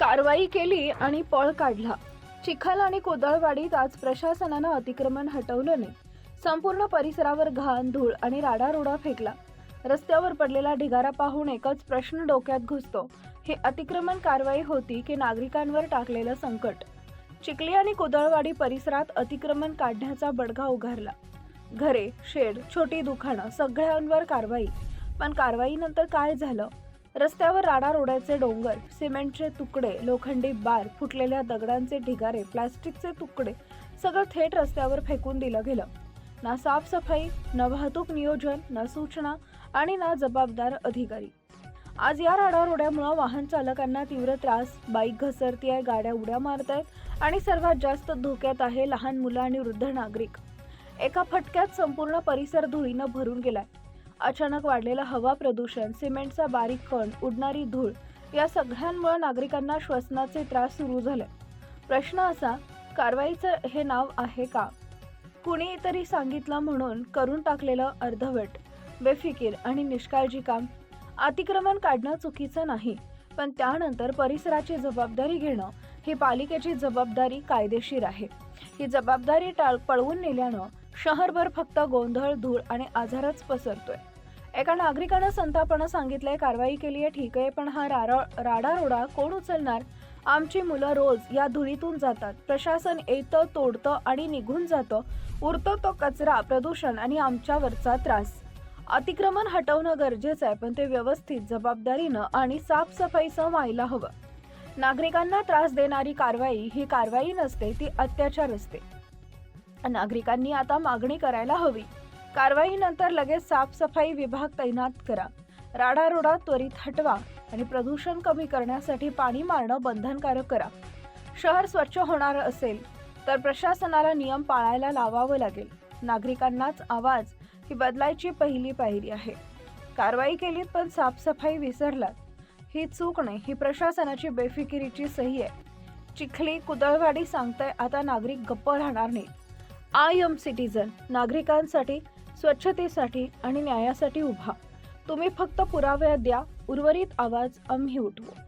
कारवाई केली आणि पळ काढला. चिखल आणि कोदळवाडीत आज प्रशासनानं अतिक्रमण हटवलं नाही. संपूर्ण परिसरावर घाण धूळ आणि राडारोडा फेकला. रस्त्यावर पडलेला ढिगारा पाहून एकच प्रश्न डोक्यात घुसतो हे अतिक्रमण कारवाई होती की नागरिकांवर टाकलेलं संकट? चिखली आणि कोदळवाडी परिसरात अतिक्रमण काढण्याचा बडगा उघारला घरे शेड छोटी दुकानं सगळ्यांवर कारवाई. पण कारवाईनंतर काय झालं? रस्त्यावर राडारोड्याचे डोंगर सिमेंटचे तुकडे लोखंडी बार फुटलेल्या दगडांचे ढिगारे प्लास्टिकचे तुकडे सगळं थेट रस्त्यावर फेकून दिलं गेलं. ना साफसफाई न वाहतूक नियोजन न सूचना आणि ना जबाबदार अधिकारी. आज या राडारोड्यामुळं वाहन चालकांना तीव्र त्रास बाईक घसरतीये गाड्या उड्या मारत आहेत आणि सर्वात जास्त धोक्यात आहे लहान मुलं आणि वृद्ध नागरिक. एका फटक्यात संपूर्ण परिसर धुळीनं भरून गेलाय. अचानक वाढलेलं हवा प्रदूषण सिमेंटचा बारीक कण उडणारी धूळ या सगळ्यांमुळे नागरिकांना श्वसनाचे त्रास सुरू झाले. प्रश्न असा कारवाईचं हे नाव आहे का? कुणी तरी सांगितलं म्हणून करून टाकलेलं अर्धवट बेफिकीर आणि निष्काळजी काम अतिक्रमण काढणं चुकीचं नाही पण त्यानंतर परिसराची जबाबदारी घेणं ही पालिकेची जबाबदारी कायदेशीर आहे. ही जबाबदारी टाळ पळवून नेल्यानं शहरभर फक्त गोंधळ धूळ आणि आजारच पसरतोय. एका नागरिकानं संतापणं सांगितलंय कारवाई केली आहे ठीक आहे पण हा राडारोडा कोण उचलणार? आमची मुलं रोज या धुळीतून जातात. प्रशासन येतं तोडतं आणि निघून जातं. उरतो तो कचरा प्रदूषण आणि आमच्यावरचा त्रास. अतिक्रमण हटवणं गरजेचं आहे पण ते व्यवस्थित जबाबदारीनं आणि साफसफाईसह व्हायला हवं. नागरिकांना त्रास देणारी कारवाई ही कारवाई नसते ती अत्याचार असते. नागरिकांनी आता मागणी करायला हवी. कारवाईनंतर लगेच साफसफाई विभाग तैनात करा. राडारोडा त्वरित हटवा आणि प्रदूषण कमी करण्यासाठी पाणी मारणं बंधनकारक करा. शहर स्वच्छ होणार असेल तर प्रशासनाला नियम पाळायला लावावं लागेल. नागरिकांनाच आवाज ही बदलायची पहिली पायरी आहे. कारवाई केलीत पण साफसफाई विसरलात. ही चूक नाही ही प्रशासनाची बेफिकिरीची सही आहे. चिखली कुदळवाडी सांगताय आता नागरिक गप्प राहणार नाही आय एम सिटीजन नागरिकांसाठी स्वच्छतेसाठी आणि न्यायासाठी उभा. तुम्ही फक्त पुराव्या द्या उर्वरित आवाज आम्ही उठवू.